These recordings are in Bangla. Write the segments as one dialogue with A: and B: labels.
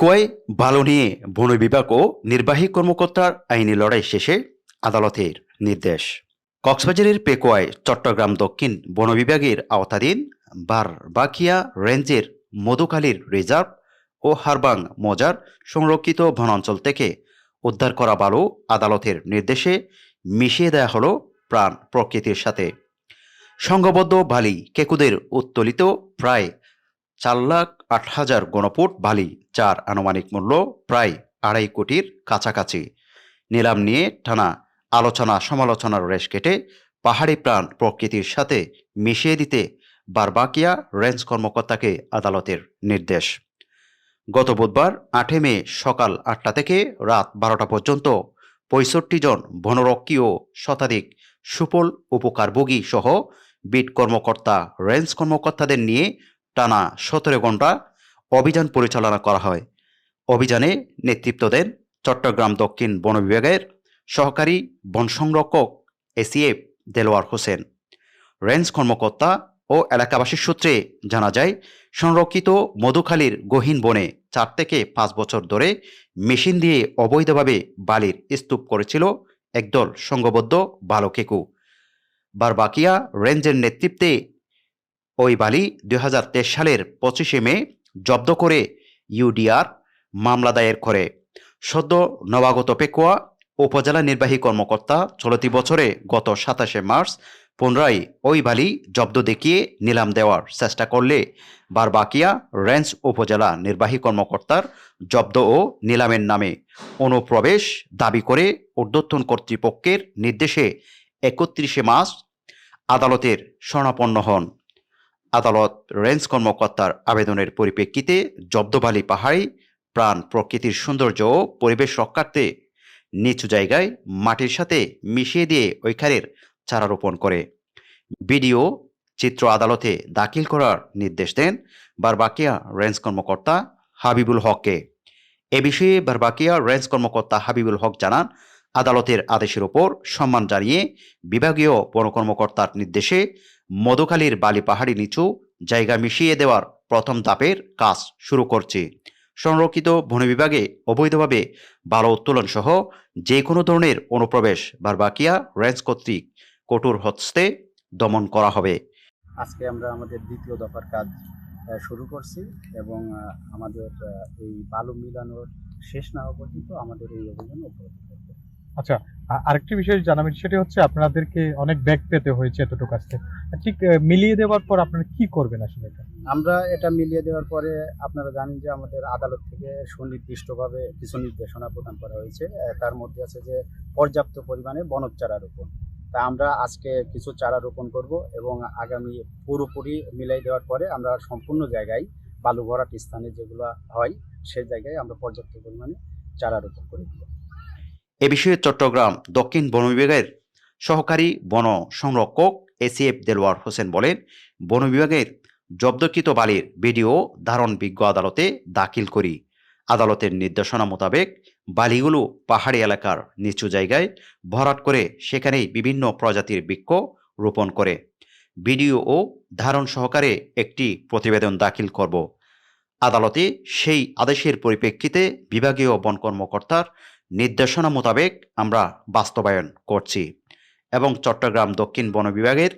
A: পেকুয়ায় বালু নিয়ে বন বিভাগ ও নির্বাহী কর্মকর্তার আইনি লড়াই শেষে আদালতের নির্দেশ। কক্সবাজারের পেকুয়ায় চট্টগ্রাম দক্ষিণ বন বিভাগের আওতাধীন বারবাকিয়া রেঞ্জের মধুখালীর রিজার্ভ ও হারবাং মজার সংরক্ষিত বনাঞ্চল থেকে উদ্ধার করা বালু আদালতের নির্দেশে মিশিয়ে দেয়া হলো প্রাণ প্রকৃতির সাথে। সংঘবদ্ধ বালি কেকুদের উত্তোলিত প্রায় চার লাখ আট হাজার গণফুট বালি যার আনুমানিক মূল্য, প্রায় আড়াই কোটির কাছাকাছি। নিলাম নিয়ে টানা আলোচনা সমালোচনার রেশ কেটে পাহাড়ি প্রাণ প্রকৃতির সাথে মিশিয়ে দিতে বারবাকিয়া রেঞ্জ কর্মকর্তাকে আদালতের নির্দেশ। গত বুধবার আটে মে সকাল আটটা থেকে রাত বারোটা পর্যন্ত পঁয়ষট্টি জন বনরক্ষী ও শতাধিক সুফল উপকারভোগী সহ বিট কর্মকর্তা, রেঞ্জ কর্মকর্তাদের নিয়ে টানা সতেরো ঘণ্টা অভিযান পরিচালনা করা হয়। অভিযানে নেতৃত্ব দেন চট্টগ্রাম দক্ষিণ বন বিভাগের সহকারী বন সংরক্ষক এসিএফ দেলোয়ার হোসেন। রেঞ্জ কর্মকর্তা ও এলাকাবাসীর সূত্রে জানা যায়, সংরক্ষিত মধুখালীর গহীন বনে চার থেকে পাঁচ বছর ধরে মেশিন দিয়ে অবৈধভাবে বালির স্তূপ করেছিল একদল সংঘবদ্ধ বালকেকু। বারবাকিয়া রেঞ্জের নেতৃত্বে ওই বালি দু হাজার তেইশ সালের পঁচিশে মে জব্দ করে ইউডিআর মামলা দায়ের করে। সদ্য নবাগত পেকুয়া উপজেলা নির্বাহী কর্মকর্তা চলতি বছরে গত সাতাশে মার্চ পুনরায় ওই বালি জব্দ দেখিয়ে নিলাম দেওয়ার চেষ্টা করলে বারবাকিয়া রেঞ্জ উপজেলা নির্বাহী কর্মকর্তার জব্দ ও নিলামের নামে অনুপ্রবেশ দাবি করে ঊর্ধ্বতন কর্তৃপক্ষের নির্দেশে একত্রিশে মার্চ আদালতের শরণাপন্ন হন। আদালত রেঞ্জ কর্মকর্তার আবেদনের পরিপ্রেক্ষিতে জব্দবালি পাহাড়ি প্রাণ প্রকৃতির সৌন্দর্য ও পরিবেশ রক্ষার্থে নিচু জায়গায় মাটির সাথে মিশিয়ে দিয়ে ওইখানের চারা রোপণ করে। বিডিও চিত্র আদালতে দাখিল করার নির্দেশ দেন বারবাকিয়া রেঞ্জ কর্মকর্তা হাবিবুল হককে। এ বিষয়ে বারবাকিয়া রেঞ্জ কর্মকর্তা হাবিবুল হক জানান আদালতের আদেশের ওপর সম্মান জানিয়ে বিভাগীয় বন কর্মকর্তার নির্দেশে মধুখালীর বালি পাহাড়ি নিচু জায়গা মিশিয়ে দেওয়ার প্রথম ধাপের কাজ শুরু করছে। সংরক্ষিত বন বিভাগে অবৈধভাবে বালো উত্তোলন সহ যে কোনো ধরনের অনুপ্রবেশ বারবাকিয়া রেঞ্জ কর্তৃক কঠোর হস্তে দমন করা হবে।
B: আজকে আমরা আমাদের দ্বিতীয় দফার কাজ শুরু করছি এবং আমাদের এই বালু মিলানোর শেষ না হওয়া পর্যন্ত আমাদের এই অভিযান অব্যাহত।
C: আচ্ছা আরেকটি বিষয় জানাবেন, সেটি হচ্ছে আপনাদেরকে অনেক ব্যাগ পেতে হয়েছে এতটুকু আসতে। ঠিক মিলিয়ে দেওয়ার পর আপনারা কি করবেন আসলে এটা?
B: আমরা এটা মিলিয়ে দেওয়ার পরে আপনারা জানেন যে আমাদের আদালত থেকে সুনির্দিষ্টভাবে কিছু নির্দেশনা প্রদান করা হয়েছে। তার মধ্যে আছে যে পর্যাপ্ত পরিমাণে বনজ চারা রোপণ। তা আমরা আজকে কিছু চারা রোপণ করব এবং আগামী পুরোপুরি মিলাই দেওয়ার পরে আমরা সম্পূর্ণ জায়গায় বালু ভরাট স্থানে যেগুলো হয়, সেই জায়গায় আমরা পর্যাপ্ত পরিমাণে চারা রোপণ করে দেবো।
A: এ বিষয়ে চট্টগ্রাম দক্ষিণ বন বিভাগের সহকারী বন সংরক্ষক এসিএফ দেলোয়ার হোসেন বলেন, বন বিভাগের জব্দকৃত বালির ভিডিও ধারণ বিজ্ঞ আদালতে দাখিল করি। আদালতের নির্দেশনা মোতাবেক বালিগুলো পাহাড়ি এলাকার নিচু জায়গায় ভরাট করে সেখানেই বিভিন্ন প্রজাতির বৃক্ষ রোপণ করে। ভিডিও ও ধারণ সহকারে একটি প্রতিবেদন দাখিল করব। আদালতে সেই আদেশের পরিপ্রেক্ষিতে বিভাগীয় বন কর্মকর্তার নির্দেশনা মোতাবেক আমরা বাস্তবায়ন করছি এবং চট্টগ্রাম দক্ষিণ বন বিভাগের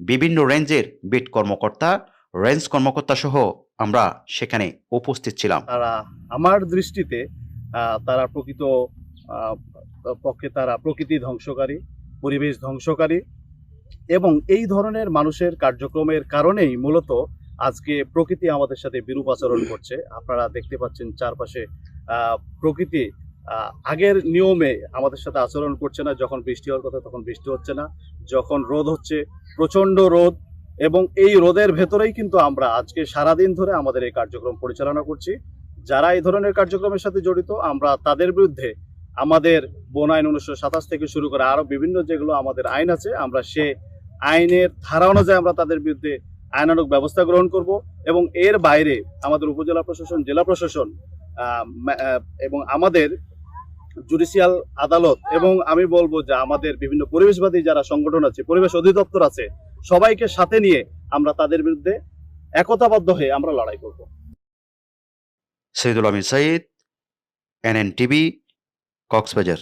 A: বিভিন্ন রেঞ্জের বিট কর্মকর্তা, রেঞ্জ কর্মকর্তা সহ আমরা সেখানে উপস্থিত ছিলাম।
D: তারা আমার দৃষ্টিতে তারা প্রকৃত পক্ষে তারা প্রকৃতি ধ্বংসকারী, পরিবেশ ধ্বংসকারী এবং এই ধরনের মানুষের কার্যক্রমের কারণেই মূলত আজকে প্রকৃতি আমাদের সাথে বিরূপ আচরণ করছে। আপনারা দেখতে পাচ্ছেন চারপাশে প্রকৃতি আগের নিয়মে আমাদের সাথে আচরণ করছে না, যখন বৃষ্টি হওয়ার কথা তখন বৃষ্টি হচ্ছে না, যখন রোদ হচ্ছে, প্রচণ্ড রোদ, এবং এই রোদের ভেতরেই কিন্তু আমরা আজকে সারাদিন ধরে আমাদের এই কার্যক্রম পরিচালনা করছি। যারা এই ধরনের কার্যক্রমের সাথে জড়িত, আমরা তাদের বিরুদ্ধে আমাদের বন আইন উনিশশো সাতাশ থেকে শুরু করে আরও বিভিন্ন যেগুলো আমাদের আইন আছে, আমরা সে আইনের ধারা অনুযায়ী আমরা তাদের বিরুদ্ধে আইনানুগ ব্যবস্থা গ্রহণ করব, এবং এর বাইরে আমাদের উপজেলা প্রশাসন, জেলা প্রশাসন এবং আমাদের জুডিশিয়াল আদালত এবং আমি বলব যে আমাদের বিভিন্ন পরিবেশবাদী যারা সংগঠন আছে, পরিবেশ অধিদপ্তর আছে, সবাইকে সাথে নিয়ে আমরা তাদের বিরুদ্ধে একতাবদ্ধ হয়ে আমরা লড়াই করব।
A: Saidul Amin Saeed N TV Cox's Bazar.